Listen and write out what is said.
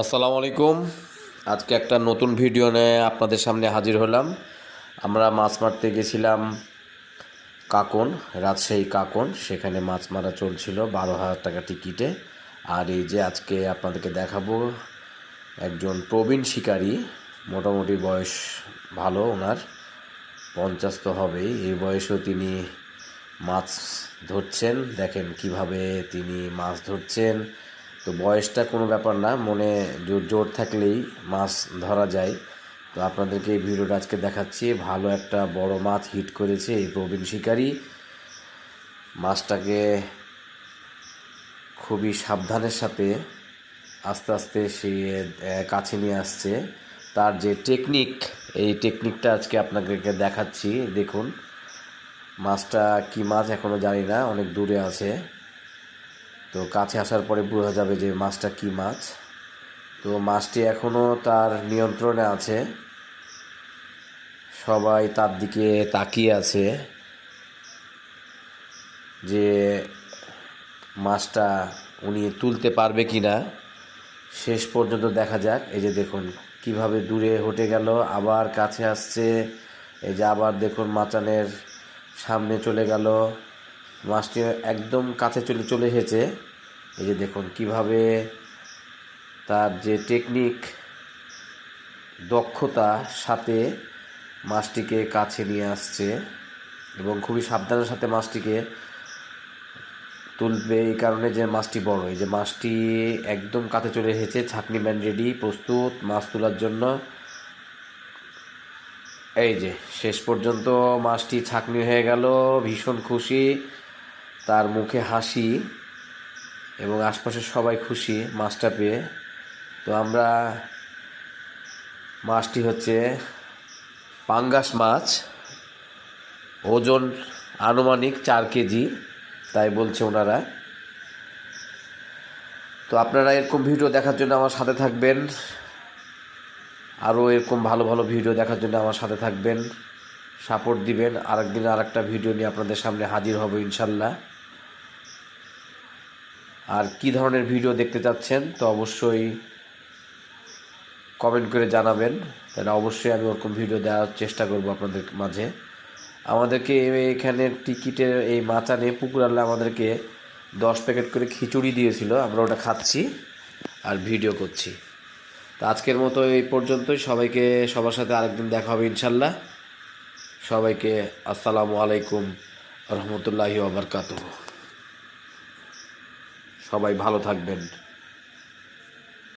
আসসালামু আলাইকুম। আজকে একটা নতুন ভিডিও নিয়ে আপনাদের সামনে হাজির হলাম। আমরা মাছ মারতে গেছিলাম কাকন, রাজশাহী কাকন। সেখানে মাছ মারা চলছিল বারো হাজার টাকা টিকিটে। আর এই যে আজকে আপনাদেরকে দেখাবো, একজন প্রবীণ শিকারী, মোটামুটি বয়স ভালো ওনার, পঞ্চাশ তো হবেই। এই বয়সেও তিনি মাছ ধরছেন। দেখেন কীভাবে তিনি মাছ ধরছেন। তো বয়সটা কোনো ব্যাপার না, মনে জোর জোর থাকলেই মাছ ধরা যায়। তো আপনাদেরকে এই ভিডিওটা আজকে দেখাচ্ছি। ভালো একটা বড় মাছ হিট করেছে এই প্রবীণ শিকারী। মাছটাকে খুবই সাবধানের সাথে আস্তে আস্তে সে কাছে নিয়ে আসছে। তার যে টেকনিক, এই টেকনিকটা আজকে আপনাদেরকে দেখাচ্ছি। দেখুন, মাছটা কি মাছ এখনও জানি না, অনেক দূরে আছে। তো কাছে আসার পরে বোঝা যাবে যে মাছটা কি মাছ। তো মাছটি এখনও তার নিয়ন্ত্রণে আছে। সবাই তার দিকে তাকিয়ে আছে যে মাছটা উনি তুলতে পারবে কি না শেষ পর্যন্ত দেখা যাক। এই যে দেখুন, কীভাবে দূরে হটে গেল, আবার কাছে আসছে। এই যে আবার দেখুন, মাচানের সামনে চলে গেল। মাছটি একদম কাছে চলে চলে এসেছে। এই যে দেখুন কীভাবে তার যে টেকনিক দক্ষতা, সাথে মাছটিকে কাছে নিয়ে আসছে এবং খুবই সাবধানের সাথে মাছটিকে তুলবে। এই কারণে যে মাছটি বড়, এই যে মাছটি একদম কাছে চলে এসেছে, ছাকনি ম্যান রেডি প্রস্তুত মাছ তোলার জন্য। এই যে শেষ পর্যন্ত মাছটি ছাকনি হয়ে গেল, ভীষণ খুশি। তার মুখে হাসি এবং আশপাশের সবাই খুশি মাছটা পেয়ে। তো আমরা মাছটি হচ্ছে পাঙ্গাস মাছ। ওজন আনুমানিক চার কেজি, তাই বলছে ওনারা। তো আপনারা এরকম ভিডিও দেখার জন্য আমার সাথে থাকবেন। আরও এরকম ভালো ভালো ভিডিও দেখার জন্য আমার সাথে থাকবেন। সাপোর্ট দিবেন। আরেকদিন আর একটা ভিডিও নিয়ে আপনাদের সামনে হাজির হব ইনশাল্লাহ। আর কি ধরনের ভিডিও দেখতে চাচ্ছেন, তো অবশ্যই কমেন্ট করে জানাবেন। তাহলে অবশ্যই আমি ওরকম ভিডিও দেওয়ার চেষ্টা করব আপনাদের মাঝে। আমাদেরকে এখানে টিকিটের এই মাচানে পুকুর আল্লাহ আমাদেরকে দশ প্যাকেট করে খিচুড়ি দিয়েছিল, আমরা ওটা খাচ্ছি আর ভিডিও করছি। তো আজকের মতো এই পর্যন্তই, সবাইকে সবার সাথে আরেকদিন দেখা হবে ইনশাল্লাহ। সবাইকে আসসালামু আলাইকুম রহমতুল্লাহি আবরকাত সবাই ভালো থাকবেন।